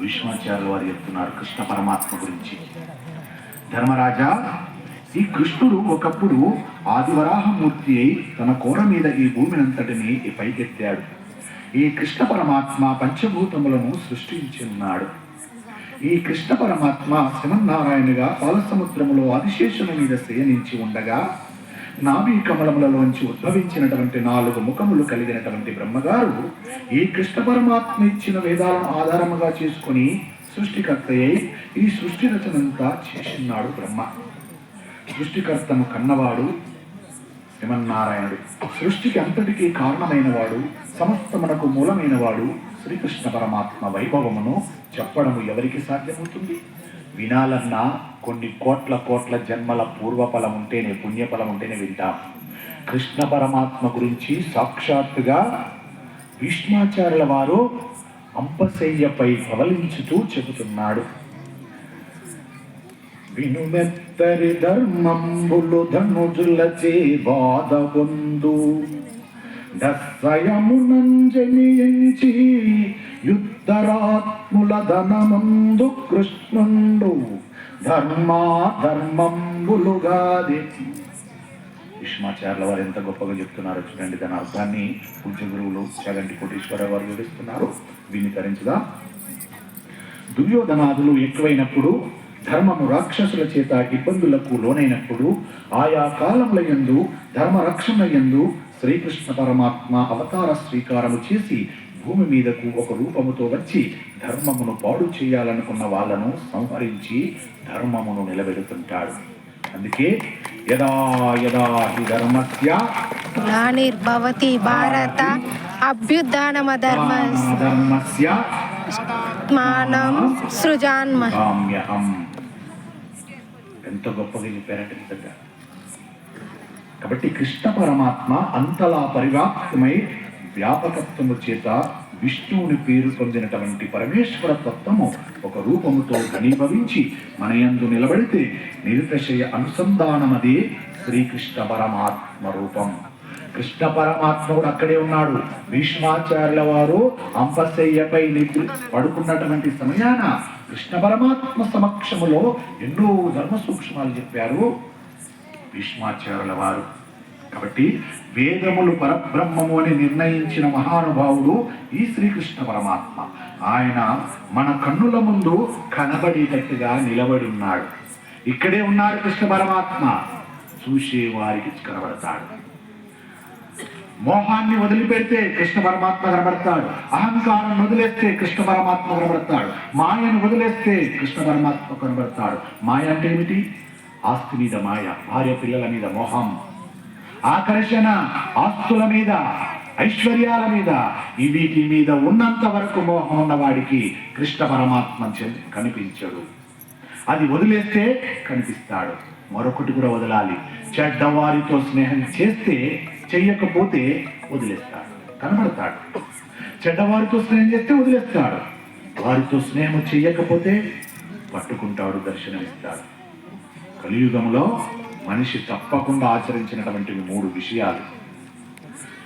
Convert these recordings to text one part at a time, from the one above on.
విశ్వాచార్యుల వారు చెప్తున్నారు కృష్ణ పరమాత్మ గురించి. ధర్మరాజా ఈ కృష్ణుడు ఒకప్పుడు ఆదివరాహమూర్తి అయి తన కోర మీద ఈ భూమినంతటిని పైకెత్తాడు. ఈ కృష్ణ పరమాత్మ పంచభూతములను సృష్టించి ఉన్నాడు. ఈ కృష్ణ పరమాత్మ శివనారాయణుగా పాలసముద్రములో అధిశేషుల మీద శయనించి ఉండగా నాభి కమలములలోంచి ఉద్భవించినటువంటి నాలుగు ముఖములు కలిగినటువంటి బ్రహ్మగారు ఈ కృష్ణ పరమాత్మ ఇచ్చిన వేదాలను ఆధారముగా చేసుకుని సృష్టికర్త అయి ఈ సృష్టి రచనంతా చేసినాడు బ్రహ్మ. సృష్టికర్తను కన్నవాడు శ్రీమన్నారాయణుడు. సృష్టికి అంతటికీ కారణమైనవాడు సమస్తమునకు మూలమైనవాడు శ్రీకృష్ణ పరమాత్మ వైభవమును చెప్పడము ఎవరికి సాధ్యమవుతుంది? వినాలన్నా కొన్ని కోట్ల కోట్ల జన్మల పూర్వఫలం ఉంటేనే పుణ్యఫలం ఉంటేనే వింటాం. కృష్ణ పరమాత్మ గురించి సాక్షాత్తుగా భీష్మాచార్యుల వారు అంపశయ్యపై పవలించుతూ చెబుతున్నాడు. వినుమెత్తరి ధర్మంబులు ధనుజులచే బాధబొందు దస్సయమునంజనియించి యుద్ధరాత్ముల ధనమందు కృష్ణుండు. ధర్మా ధర్మంబులుగాది. భీష్మాచార్యుల వారు ఎంత గొప్పగా చెప్తున్నారో చూడండి. దాని అర్థాన్ని పూజ్య గురువులు చగంటి కోటేశ్వర వారు వివరిస్తున్నారు. దీన్ని దుర్యోధనాదులు ఎక్కువైనప్పుడు ధర్మము రాక్షసుల చేత ఇబ్బందులకు లోనైనప్పుడు ఆయా కాలముల యందు ధర్మ రక్షణ యందు శ్రీకృష్ణ పరమాత్మ అవతార స్వీకారము చేసి భూమి మీదకు ఒక రూపముతో వచ్చి ధర్మమును పాడు చేయాలనుకున్న వాళ్ళను సంహరించి ధర్మమును నిలబెడుతుంటాడు. అందుకే యదా యదా హి ధర్మస్య గ్లానిర్భవతి భారత అభ్యుత్నమ ధర్మ ధర్మస్య మానం సృజాన్మ. కామ్యహం ఎంత గొప్పగా చెప్పారంటే నిజంగా. కాబట్టి కృష్ణ పరమాత్మ అంతలా పరివ్యాప్తమై వ్యాపకత్వము చేత విష్ణువుని పేరు పొందినటువంటి పరమేశ్వర తత్వము ఒక రూపముతో ఘనీభవించి మన యందు నిలబడితే నిరుపశయ అనుసంధానమదే శ్రీకృష్ణ పరమాత్మ రూపం. కృష్ణ పరమాత్మ కూడా అక్కడే ఉన్నాడు. భీష్మాచార్యుల వారు అంపశయ్యపై నిద్ర పడుకున్నటువంటి సమయాన కృష్ణ పరమాత్మ సమక్షములో ఎన్నో ధర్మ సూక్ష్మాలు చెప్పారు భీష్మాచార్యుల వారు. కాబట్టి వేదములు పరబ్రహ్మము అని నిర్ణయించిన మహానుభావుడు ఈ శ్రీకృష్ణ పరమాత్మ. ఆయన మన కన్నుల ముందు కనబడేటట్టుగా నిలబడి ఉన్నాడు. ఇక్కడే ఉన్నాడు కృష్ణ పరమాత్మ. చూసే వారికి కనబడతాడు. మోహాన్ని వదిలిపెడితే కృష్ణ పరమాత్మ కనబడతాడు. అహంకారం వదిలేస్తే కృష్ణ పరమాత్మ కనబడతాడు. మాయను వదిలేస్తే కృష్ణ పరమాత్మ కనబడతాడు. మాయ అంటే ఏమిటి? ఆస్తి మీద మాయ భార్య పిల్లల మీద మోహం. ఆకర్షణ ఆస్తుల మీద ఐశ్వర్యాల మీద వీటి మీద ఉన్నంత వరకు మోహం ఉన్నవాడికి కృష్ణ పరమాత్మ చె- కనిపించడు. అది వదిలేస్తే కనిపిస్తాడు. మరొకటి కూడా వదలాలి. చెడ్డవారితో స్నేహం చేస్తే చెయ్యకపోతే వదిలేస్తాడు. కనబడతాడు చెడ్డవారితో స్నేహం చేస్తే వదిలేస్తాడు. వారితో స్నేహం చెయ్యకపోతే పట్టుకుంటాడు దర్శనమిస్తాడు. కలియుగంలో మనిషి తప్పకుండా ఆచరించినటువంటివి మూడు విషయాలు.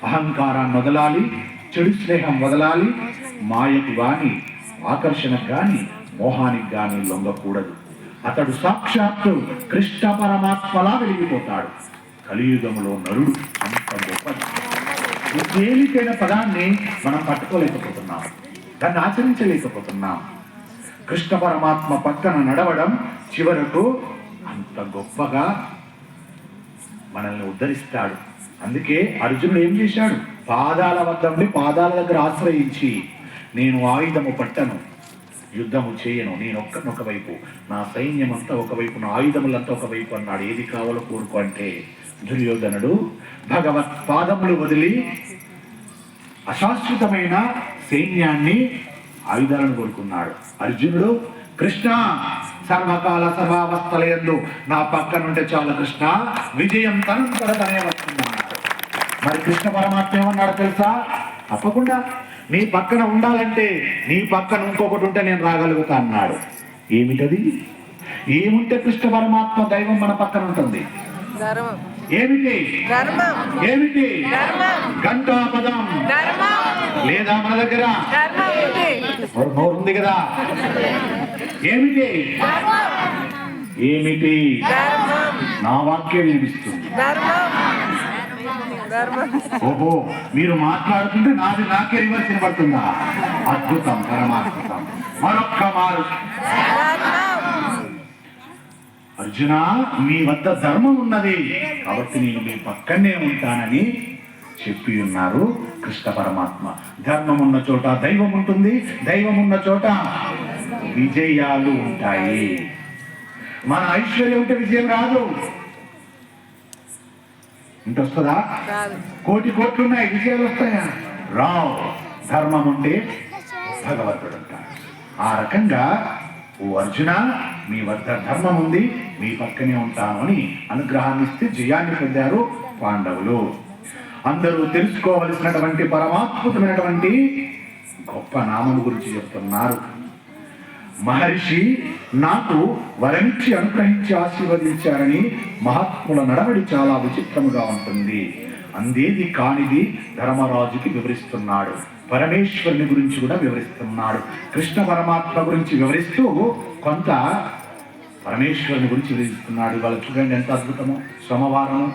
అహంకారాన్ని వదలాలి చెడు స్నేహం వదలాలి మాయకు గాని ఆకర్షణకు గాని మోహానికి గాని లొంగకూడదు. అతడు సాక్షాత్తు కృష్ణ పరమాత్మలా వెలిగిపోతాడు. కలియుగంలో నరుడు అంత గొప్పది. ఈ తేలికైన పదాన్ని మనం పట్టుకోలేకపోతున్నాం. దాన్ని ఆచరించలేకపోతున్నాం. కృష్ణ పరమాత్మ పక్కన నడవడం చివరకు అంత గొప్పగా మనల్ని ఉద్ధరిస్తాడు. అందుకే అర్జునుడు ఏం చేశాడు? పాదాల వద్ద ఉండి పాదాల దగ్గర ఆశ్రయించి నేను ఆయుధము పట్టను యుద్ధము చేయను నేను ఒక్కనొక వైపు నా సైన్యం అంతా ఒకవైపు నా ఆయుధములంతా ఒకవైపు అన్నాడు. ఏది కావాలో కోరుకో అంటే దుర్యోధనుడు భగవత్ పాదములు వదిలి అశాశ్వతమైన సైన్యాన్ని ఆయుధాలను కోరుకున్నాడు. అర్జునుడు కృష్ణ సర్వకాల సర్వావస్థలయందు నా పక్కన ఉంటే చాలు కృష్ణ. విజయం తనంతర తనే వస్తున్నాడు మరి కృష్ణ పరమాత్మ ఏమన్నాడు తెలుసా? తప్పకుండా. నీ పక్కన ఉండాలంటే నీ పక్కన ఇంకొకటి ఉంటే నేను రాగలుగుతా అన్నాడు. ఏమిటది? ఏముంటే కృష్ణ పరమాత్మ దైవం మన పక్కన ఉంటుంది? ఏమిటి? ఏమిటి? గంటాపదం ధర్మం. లేదా మన దగ్గర? ధర్మం ఉంది. నోరు నోరు ఉంది కదా? ఏమిటి? ఏమిటి? నా వాక్యం వినిపిస్తుంది. ఓహో మీరు మాట్లాడుతుంటే నాది నాకే రివర్స్ వినపడుతుందా అద్భుతం పరమాద్భుతం. మరొక్క మారు. అర్జున మీ వద్ద ధర్మం ఉన్నది. కాబట్టి నేను మీ పక్కనే ఉంటానని చెప్పి ఉన్నారు కృష్ణ పరమాత్మ. ధర్మం ఉన్న చోట దైవం ఉంటుంది దైవం ఉన్న చోట విజయాలు ఉంటాయి. మన ఐశ్వర్యం ఉంటే విజయం రాదు. ఇంత వస్తుందా కోటి కోట్లు ఉన్నాయి విజయాలు వస్తాయా? రావు. ధర్మం ఉంటే భగవంతుడు ఆ రకంగా ఓ అర్జున మీ వద్ద ధర్మం ఉంది మీ పక్కనే ఉంటాను అని అనుగ్రహాన్ని ఇస్తే జయాన్ని పొందారు పాండవులు. అందరూ తెలుసుకోవలసినటువంటి పరమాత్మకమైనటువంటి గొప్ప నామం గురించి చెప్తున్నారు. మహర్షి నాకు వరమిచ్చి అనుగ్రహించి ఆశీర్వదించారని మహాత్ముల నడవడి చాలా విచిత్రముగా ఉంటుంది. అందేది కానిది ధర్మరాజుకి వివరిస్తున్నాడు. పరమేశ్వరుని గురించి కూడా వివరిస్తున్నాడు. కృష్ణ పరమాత్మ గురించి వివరిస్తూ కొంత పరమేశ్వరుని గురించి వివరిస్తున్నాడు. ఇవాళ చూడండి ఎంత అద్భుతమో. సోమవారం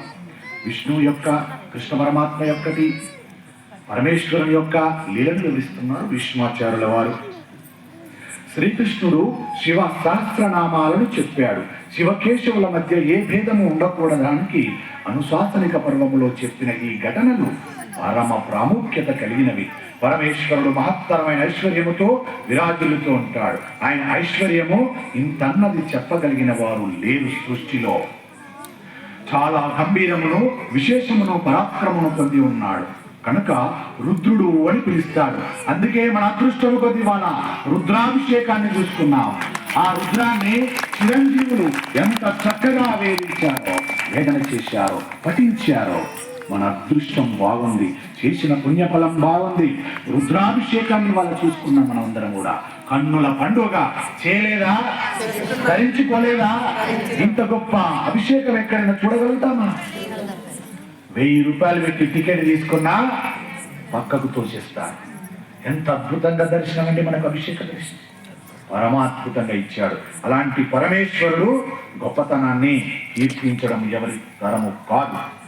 విష్ణువు యొక్క కృష్ణ పరమాత్మ యొక్కటి పరమేశ్వరుని యొక్క లీలను వివరిస్తున్నారు విష్ణుమాచార్యుల వారు. శ్రీకృష్ణుడు శివ సహస్రనామాలను చెప్పాడు. శివకేశవుల మధ్య ఏ భేదము ఉండకూడదానికి అనుశాసనిక పర్వములో చెప్పిన ఈ ఘటనలు పరమ ప్రాముఖ్యత కలిగినవి. పరమేశ్వరుడు మహత్తరమైన ఐశ్వర్యముతో విరాజులుతూ ఉంటాడు. ఆయన ఐశ్వర్యము ఇంతన్నది చెప్పగలిగిన వారు లేరు సృష్టిలో. చాలా గంభీరమును విశేషమును పరాక్రమను పొంది ఉన్నాడు. కనుక రుద్రుడు అని పిలుస్తాడు. అందుకే మన అదృష్టము కొద్ది వాళ్ళ రుద్రాభిషేకాన్ని చూసుకున్నాం ఆ రుద్రాన్ని చిరంజీవులు ఎంత చక్కగా వేదించారో వేదన చేశారో పఠించారో మన అదృష్టం బాగుంది. చేసిన పుణ్యఫలం బాగుంది. రుద్రాభిషేకాన్ని వాళ్ళు చూసుకున్నాం మనం అందరం కూడా. కన్నుల పండుగ చేయలేదా? ధరించుకోలేదా? ఇంత గొప్ప అభిషేకం ఎక్కడైనా చూడగలుగుతామా? వెయ్యి రూపాయలు పెట్టి టికెట్ తీసుకున్నా పక్కకు తోసేస్తారు ఎంత అద్భుతంగా దర్శనం అంటే మనకు అభిషేక దర్శనం పరమాద్భుతంగా ఇచ్చాడు. అలాంటి పరమేశ్వరుడు గొప్పతనాన్ని కీర్తించడం ఎవరి తరము కాదు.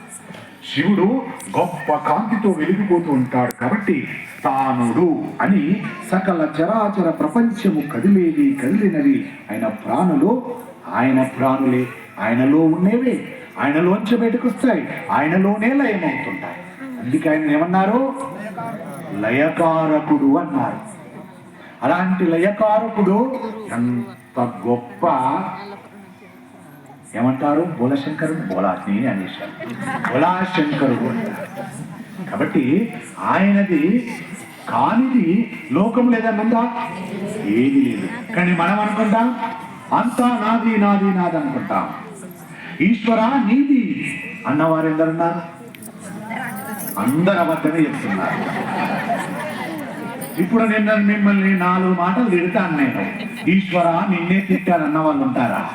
శివుడు గొప్ప కాంతితో వెలిగిపోతూ ఉంటాడు కాబట్టి తానుడు అని సకల చరాచర ప్రపంచము కదిలేది కదిలినది ఆయన ప్రాణులు. ఆయన ప్రాణులే ఆయనలో ఉన్నవే. ఆయనలోంచి బయటకు వస్తాయి ఆయనలోనే లయమవుతుంటాయి. అందుకే ఆయన ఏమన్నారు? లయకారకుడు అన్నారు. అలాంటి లయకారకుడు ఎంత గొప్ప ఏమంటారు? బోలశంకరుడు బోలాజ్ని అనేశారు. బోలాశంకరుడు అంటారు. కాబట్టి ఆయనది కానిది లోకం లేదన్నందా? ఏది లేదు. కానీ మనం అనుకుంటాం అంతా నాది నాది నాది అనుకుంటాం. ఈశ్వర నీది అన్నవారు ఎందరున్నారు అందరు అబద్ధమే చెప్తున్నారు. ఇప్పుడు నిన్న మిమ్మల్ని నాలుగు మాటలు తిడతాను నేను ఈశ్వర నిన్నే తిట్టాను అన్న వాళ్ళు ఉంటారా?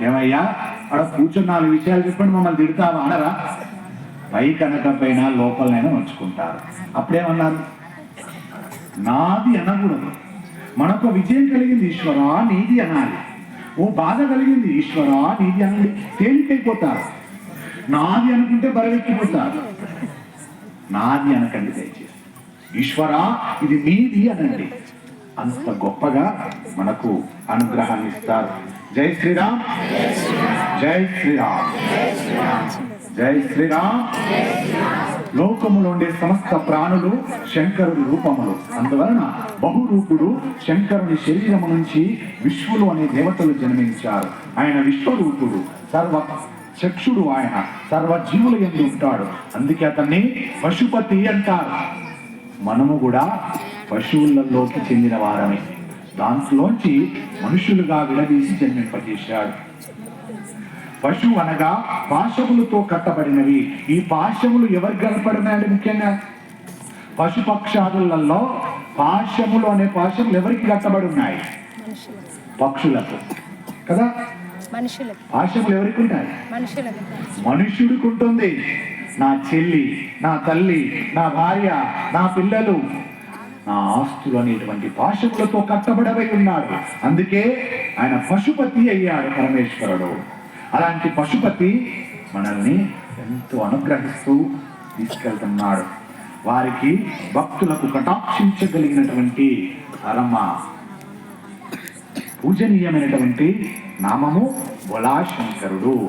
ఏమయ్యా అక్కడ కూర్చొని నాలుగు విషయాలు చెప్పండి మమ్మల్ని తిడతావా అనరా? పై కనకపోయినా లోపలనైనా ఉంచుకుంటారు. అప్పుడేమన్నారు? నాది అనకూడదు. మనకు విజయం కలిగింది ఈశ్వర నీది అనాలి. ఓ బాధ కలిగింది. ఈశ్వర నీది అనండి తేలికైపోతారు. నాది అనుకుంటే బరవెక్కిపోతారు. నాది అనకండి దయచేసి. ఈశ్వర ఇది మీది అనండి. అంత గొప్పగా మనకు అనుగ్రహాన్ని ఇస్తారు. జై శ్రీరామ్. జై శ్రీరామ్. జై శ్రీరామ్. లోకములో ఉండే సమస్త ప్రాణులు శంకరుడి రూపములు. అందువలన బహురూపుడు శంకరుని శరీరము నుంచి విశ్వలు అనే దేవతలు జన్మించారు. ఆయన విశ్వరూపుడు సర్వ చక్షుడు ఆయన సర్వ జీవుల ఎందు ఉంటాడు. అందుకే అతన్ని పశుపతి అంటారు. మనము కూడా పశువులలోకి చెందిన వారమే. దాంట్లోంచి మనుషులుగా విడదీసి జన్మింపజేశాడు. పశువు అనగా పాశములతో కట్టబడినవి. ఈ పాశములు ఎవరు కనపడినాయండి ముఖ్యంగా? పశుపక్షాదులలో పాశములు అనే పాశములు ఎవరికి కట్టబడి ఉన్నాయి పక్షులకు. కదా? పాశములు ఎవరికి ఉంటాయి మనుష్యుడికి ఉంటుంది. నా చెల్లి నా తల్లి నా భార్య నా పిల్లలు. నా ఆస్తులు అనేటువంటి పాశములతో కట్టబడబై ఉన్నాడు. అందుకే ఆయన పశుపతి అయ్యాడు పరమేశ్వరుడు. అలాంటి పశుపతి మనల్ని ఎంతో అనుగ్రహిస్తూ తీసుకెళ్తున్నాడు. వారికి భక్తులకు కటాక్షించగలిగినటువంటి పరమ పూజనీయమైనటువంటి నామము బొలాశంకరుడు.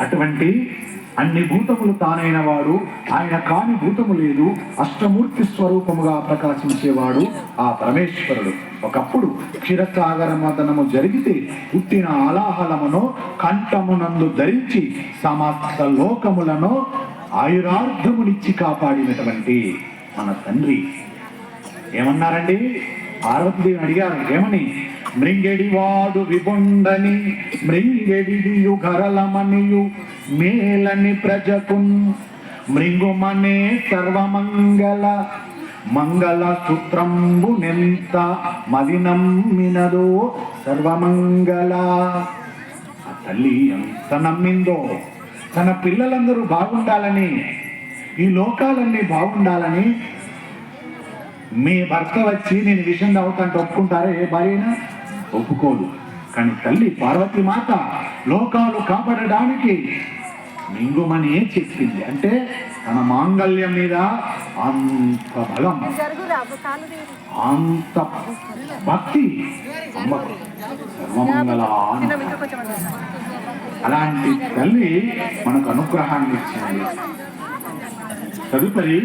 అటువంటి అన్ని భూతములు తానైన వాడు ఆయన కాని భూతము లేదు అష్టమూర్తి స్వరూపముగా ప్రకాశించేవాడు ఆ పరమేశ్వరుడు. ఒకప్పుడు క్షీరసాగర మదనము జరిగితే పుట్టిన అలాహలమును కంఠమునందు ధరించి సమస్త లోకములను ఆయురార్థమునిచ్చి కాపాడినటువంటి మన తండ్రి. ఏమన్నారండి? పార్వతీదేవిని అడిగారు ఏమని? మృంగెడివాడు విబుండని మృంగెడియు గరలమనియు మేలని ప్రజకున్ మృంగుమనే సర్వమంగళ మంగళ సూత్రంబు నెంత మదినమ్మినదో సర్వమంగళ. ఆ తల్లి ఎంత నమ్మిందో తన పిల్లలందరూ బాగుండాలని ఈ లోకాలన్నీ బాగుండాలని మీ భర్త వచ్చి నేను విషయం అవుతాంటే ఒప్పుకుంటారా? ఏ భార్యనా? ఒప్పుకోదు. కానీ తల్లి పార్వతి మాత లోకాలు కాపాడడానికి మింగుమని చెప్పింది. అంటే తన మాంగళ్యం మీద అంత బలం అంత భక్తి. సర్వమంగళ అలాంటి తల్లి మనకు అనుగ్రహాన్ని ఇచ్చింది. తదుపరి